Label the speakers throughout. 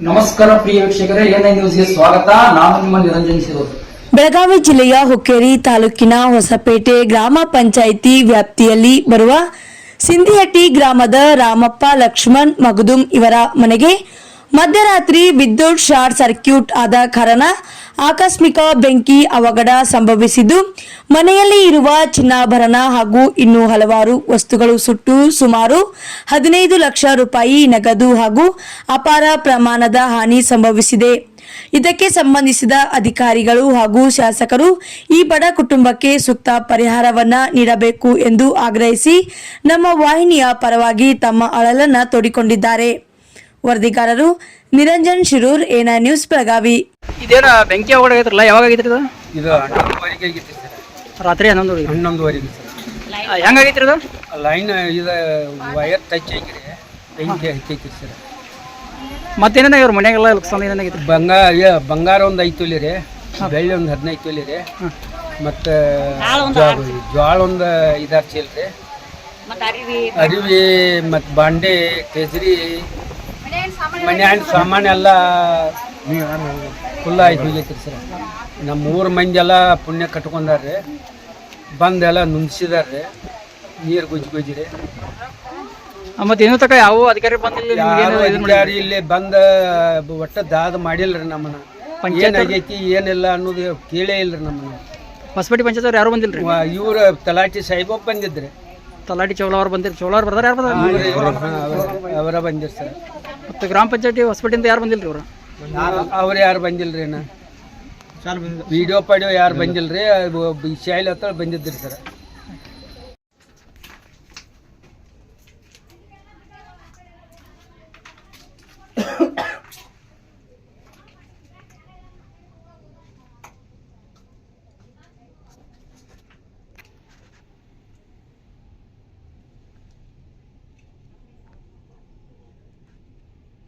Speaker 1: ನಮಸ್ಕಾರ ಪ್ರಿಯ ವೀಕ್ಷಕರೇ ಎನ್ಐ ನ್ಯೂಸ್ಗೆ ಸ್ವಾಗತ. ನಾನು ನಿಮ್ಮ ನಿರಂಜನ್ ಸಿರೋದು
Speaker 2: ಬೆಳಗಾವಿ ಜಿಲ್ಲೆಯ ಹುಕ್ಕೇರಿ ತಾಲೂಕಿನ ಹೊಸಪೇಟೆ ಗ್ರಾಮ ಪಂಚಾಯಿತಿ ವ್ಯಾಪ್ತಿಯಲ್ಲಿ ಬರುವ ಸಿಂಧಿಹಟ್ಟಿ ಗ್ರಾಮದ ರಾಮಪ್ಪ ಲಕ್ಷ್ಮಣ್ ಮಗದುಂ ಇವರ ಮನೆಗೆ ಮಧ್ಯರಾತ್ರಿ ವಿದ್ಯುತ್ ಶಾರ್ಟ್ ಸರ್ಕ್ಯೂಟ್ ಆದ ಕಾರಣ ಆಕಸ್ಮಿಕ ಬೆಂಕಿ ಅವಘಡ ಸಂಭವಿಸಿದ್ದು, ಮನೆಯಲ್ಲಿ ಇರುವ ಚಿನ್ನಾಭರಣ ಹಾಗೂ ಇನ್ನೂ ಹಲವಾರು ವಸ್ತುಗಳು ಸುಟ್ಟು ಸುಮಾರು ಹದಿನೈದು ಲಕ್ಷ ರೂಪಾಯಿ ನಗದು ಹಾಗೂ ಅಪಾರ ಪ್ರಮಾಣದ ಹಾನಿ ಸಂಭವಿಸಿದೆ. ಇದಕ್ಕೆ ಸಂಬಂಧಿಸಿದ ಅಧಿಕಾರಿಗಳು ಹಾಗೂ ಶಾಸಕರು ಈ ಬಡ ಕುಟುಂಬಕ್ಕೆ ಸೂಕ್ತ ಪರಿಹಾರವನ್ನ ನೀಡಬೇಕು ಎಂದು ಆಗ್ರಹಿಸಿ ನಮ್ಮ ವಾಹಿನಿಯ ಪರವಾಗಿ ತಮ್ಮ ಅಳಲನ್ನ ತೋಡಿಕೊಂಡಿದ್ದಾರೆ. ವರದಿಗಾರರು ನಿರಂಜನ್ ಶಿರೂರ್ ಏನ ನ್ಯೂಸ್ ಬೆಳಗಾವಿ.
Speaker 3: ಇದೇನ ಬೆಂಕಿ ಅವಘಡ ಯಾವಾಗ ಆಗೈತ್ರಿ ಇದು?
Speaker 4: ಇದು ಹನ್ನೊಂದುವರೆಗೆ ಆಗಿತ್ತು ಸರ್.
Speaker 3: ರಾತ್ರಿ ಹನ್ನೊಂದು
Speaker 4: ಹನ್ನೊಂದುವರೆಗೆ ಸರ್.
Speaker 3: ಹೆಂಗಾಗೈತ್ರಿ ಇದು?
Speaker 4: ಲೈನ್ ಇದು ವಯರ್ ಟಚ್ ಆಗಿರಿ ಬೆಂಕಿ ಹತ್ತೈತಿ ಸರ್.
Speaker 3: ಮತ್ತೇನ ಇವ್ರ ಮನೆಗೆಲ್ಲ ಲಕ್ಷಣ ಏನಾಗೈತ್ರಿ
Speaker 4: ಬಂಗಾರ ಬಂಗಾರ ಒಂದು ಐದು ತೊಲಿ ರೀ ಬೆಳ್ಳಿ ಒಂದು ಹದಿನೈದು ತೊಲಿ ರೀ ಮತ್ತು ಜ್ವಾಳ ಒಂದು ಐದಾರು ಚೀಲ ರೀ. ಅರಿವಿ. ಮತ್ತು ಬಾಂಡೆ ಕೇಸರಿ ಮನ್ಯಾನ ಸಾಮಾನು ಎಲ್ಲ ಫುಲ್ ಆಯ್ತು ಹೋಗೈತಿ ಸರ್. ನಮ್ಮ ಊರ ಮಂದಿ ಎಲ್ಲ ಪುಣ್ಯ ಕಟ್ಕೊಂಡಾರ್ರಿ. ಬಂದೆಲ್ಲ ನುಂಗ್ಸಿದಾರ್ರಿ. ನೀರು ಗುಜ್ಜಿ ಗುಜ್ಜಿ ರೀ
Speaker 3: ಮತ್ತೆ ಇನ್ನೂ ತಕ ಯಾವ ಅಧಿಕಾರಿ ಬಂದಿಲ್ಲ
Speaker 4: ಇಲ್ಲಿ ಬಂದ ಒಟ್ಟ ದಾದ ಮಾಡಿಲ್ರಿ ನಮ್ಮನ್ನ. ಏನಾಗೈತಿ ಏನಿಲ್ಲ ಅನ್ನೋದು ಕೇಳೇ ಇಲ್ರಿ ನಮ್ಮನ್ನ.
Speaker 3: ಹೊಸಪೇಟೆ ಪಂಚಾಯತ್ ಅವ್ರು ಯಾರು ಬಂದಿಲ್ರಿ?
Speaker 4: ಇವ್ರ ತಲಾಟಿ ಸಾಹೇಬ ಬಂದಿದ್ರಿ.
Speaker 3: ತಲಾಟಿ ಚೌಲ ಅವ್ರು ಬಂದಿರ್ ಚೌಲ ಅವ್ರು ಬರ್ದಾರ ಯಾರು
Speaker 4: ಅವ್ರ- ಅವರ ಬಂದಿರ್ ಸರ್.
Speaker 3: ಮತ್ತು ಗ್ರಾಮ ಪಂಚಾಯತಿ ಹೊಸಪೇಟೆಯಿಂದ ಯಾರು ಬಂದಿಲ್ಲ ರೀ ಅವರು
Speaker 4: ಅವ್ರು ಯಾರು ಬಂದಿಲ್ಲ ರೀ ವಿಡಿಯೋ ಪಾಡಿಯೋ ಯಾರು ಬಂದಿಲ್ಲ ರೀ ಶೈಲ್ ಹತ್ರ ಬಂದಿದ್ರಿ ಸರ್.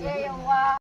Speaker 4: 也有啊。